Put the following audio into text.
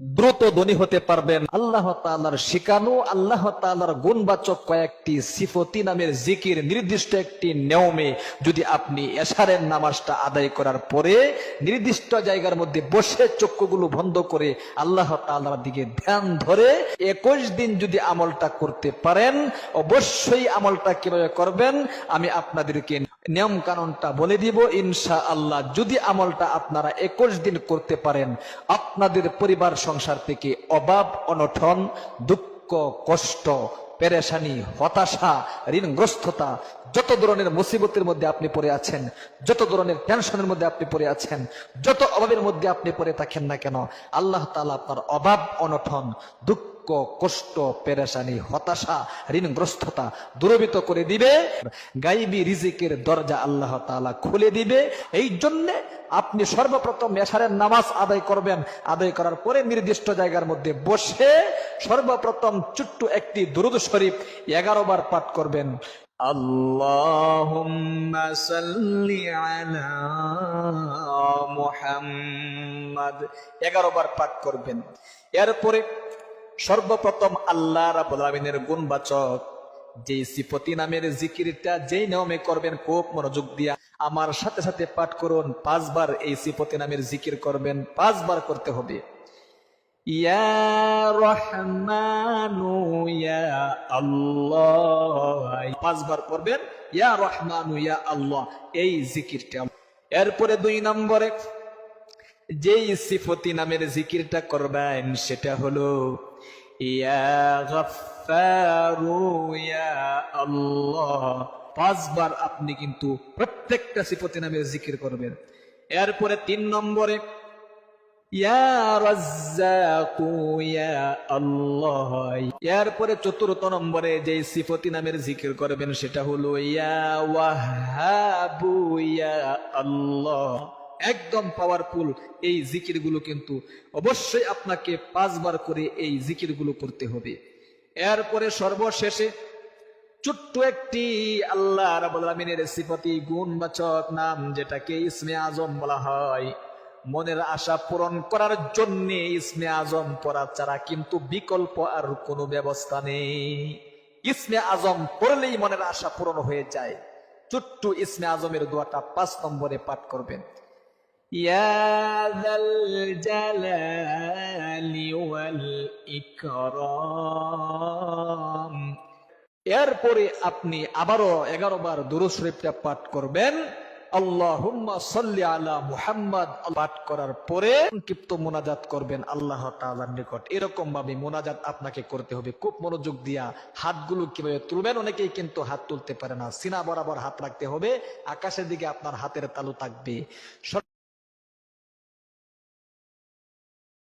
দ্রুত ধনী হতে পারবেন। আল্লাহ তাআলার শিকানু, আল্লাহ তাআলার গুণবাচক কয়েকটি সিফতি নামের জিকির নির্দিষ্ট একটি নিয়মে যদি আপনি এশারের নামাজটা আদায় করার পরে নির্দিষ্ট জায়গার মধ্যে বসে চক্ষুগুলো বন্ধ করে আল্লাহ তালার দিকে ধ্যান ধরে একুশ দিন যদি আমলটা করতে পারেন, অবশ্যই আমলটা কীভাবে করবেন, আমি আপনাদেরকে নিয়ম কানুনটা বলে দিব ইনশা আল্লাহ যদি আমলটা আপনারা একুশ দিন করতে পারেন, আপনাদের পরিবার সংসার থেকে অভাব অনঠন দুঃখ, কষ্ট, পেরেশানি, হতাশা, ঋণগ্রস্ততা, যত ধরনের মুসিবতের মধ্যে আপনি পড়ে আছেন, যত ধরনের টেনশনের মধ্যে আপনি পড়ে আছেন, যত অভাবের মধ্যে আপনি পড়ে থাকেন না কেন, আল্লাহ তাআলা আপনার অভাব অনঠন দুঃখ কষ্ট পেরেশানি হতাশা ঋণগ্রস্ততা দূরবিত করে দিবে গাইবি রিজিকের দরজা আল্লাহ তাআলা খুলে দিবে এই জন্যে আপনি সর্বপ্রথম মেশারের নামাজ আদায় করবেন আদায় করার পরে নির্দিষ্ট জায়গার মধ্যে বসে সর্বপ্রথম ছোট্ট একটি দুরুদ শরীফ এগারো বার পাঠ করবেন اللهم صل على محمد এগারো বার পাঠ করবেন এরপরে সর্বপ্রথম আল্লাহ আলামিনের গুণবাচক যে সিপতি নামের জিকিরটা যেই নিয়মে করবেন, খুব মনোযোগ দিয়া আমার সাথে সাথে পাঠ করুন, পাঁচবার এই সিপতি নামের জিকির করবেন, পাঁচবার করতে হবে। ইয়া পাঁচবার পড়বেন, ইয়া রহমানু, ইয়া আল্লাহ। এই জিকিরটা। এরপরে দুই নম্বরে, যেই সিফতি নামের জিকিরটা করবেন, সেটা হলো ইয়া গফফারু ইয়া পাঁচবার আপনি কিন্তু প্রত্যেকটা সিফতি নামের জিকির করবেন। এরপরে তিন নম্বরে এরপরে চতুর্থ নম্বরে যে সিফতি নামের জিকির করবেন, সেটা হলো, ইয়া ওয়াহাবু ইয়া আল্লাহ। একদম পাওয়ারফুল এই জিকিরগুলো কিন্তু অবশ্যই আপনাকে পাঁচবার করে এই জিকিরগুলো করতে হবে। এরপরে সর্বশেষে ছোট্ট একটি আল্লাহ আলামিনের সিফতি গুণবাচক নাম যেটাকে ইসমে আজম বলা হয়। মনের আশা পূরণ করার জন্য ইসমে আজম পড়া ছাড়া কিন্তু বিকল্প আর কোনো ব্যবস্থা নেই। ইসমে আজম পড়লেই মনের আশা পূরণ হয়ে যায়। ছোট্ট ইসমে আজমের দোয়াটা পাঁচ নম্বরে পাঠ করবেন। يا ذا الجلال والإكرام এরপরে আপনি আবারও এগারো বার দুরুদ শরীফটা পাঠ করবেন আল্লাহুম্মা সাল্লি আলা মুহাম্মদ পাঠ করার পরে সংক্ষিপ্ত মোনাজাত করবেন আল্লাহ তাআলার নিকট এরকম ভাবে মোনাজাত আপনাকে করতে হবে খুব মনোযোগ দিয়া হাতগুলো কিভাবে তুলবেন অনেকেই কিন্তু হাত তুলতে পারে না সিনা বরাবর হাত রাখতে হবে আকাশের দিকে আপনার হাতের তালু থাকবে